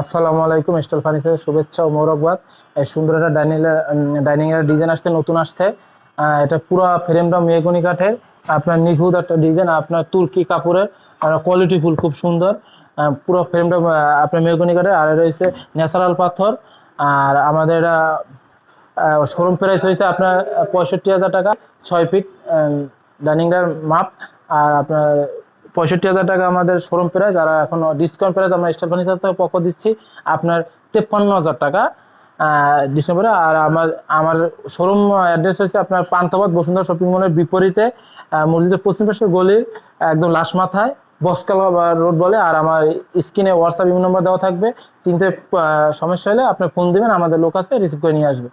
আসসালামু আলাইকুম, স্টাইল ফার্নিচারের শুভেচ্ছা ও মোরকবাদ এই সুন্দর একটা ডাইনিং ডাইনিং এর ডিজাইন আসছে, নতুন আসছে। এটা পুরো ফ্রেমটা মেগুনি কাঠের। আপনার নিখুঁত একটা ডিজাইন আপনার তুর্কি কাপড়ের কোয়ালিটি ফুল খুব সুন্দর। পুরো ফ্রেমটা আপনার মেগুনি কাঠের, আর রয়েছে ন্যাচারাল পাথর। আর আমাদের এটা শোরুম প্রাইস হয়েছে আপনার পঁয়ষট্টি হাজার টাকা, ছয় ফিট ডাইনিংটার মাপ। আর আপনার পঁয়ষট্টি হাজার টাকা আমাদের শোরুম প্রাইস আর এখন ডিসকাউন্ট প্রাইস আমরা স্টার ফার্নিচার থেকে পক্ষ দিচ্ছি। আপনার তেপ্পান্ন হাজার টাকা ডিসেম্বরে আর আমার আমার শোরুম অ্যাড্রেস হচ্ছে আপনার পান্থপথ বসুন্ধরা শপিং মলের বিপরীতে মসজিদের পশ্চিম পাশের গলির একদম লাশ মাথায়, বসকালা রোড বলে, আর আমার স্ক্রিনে হোয়াটসঅ্যাপ ইমেল নম্বর দেওয়া থাকবে। চিনতে সমস্যা হলে আপনি ফোন দেবেন, আমাদের লোক আছে রিসিভ করে নিয়ে আসবে।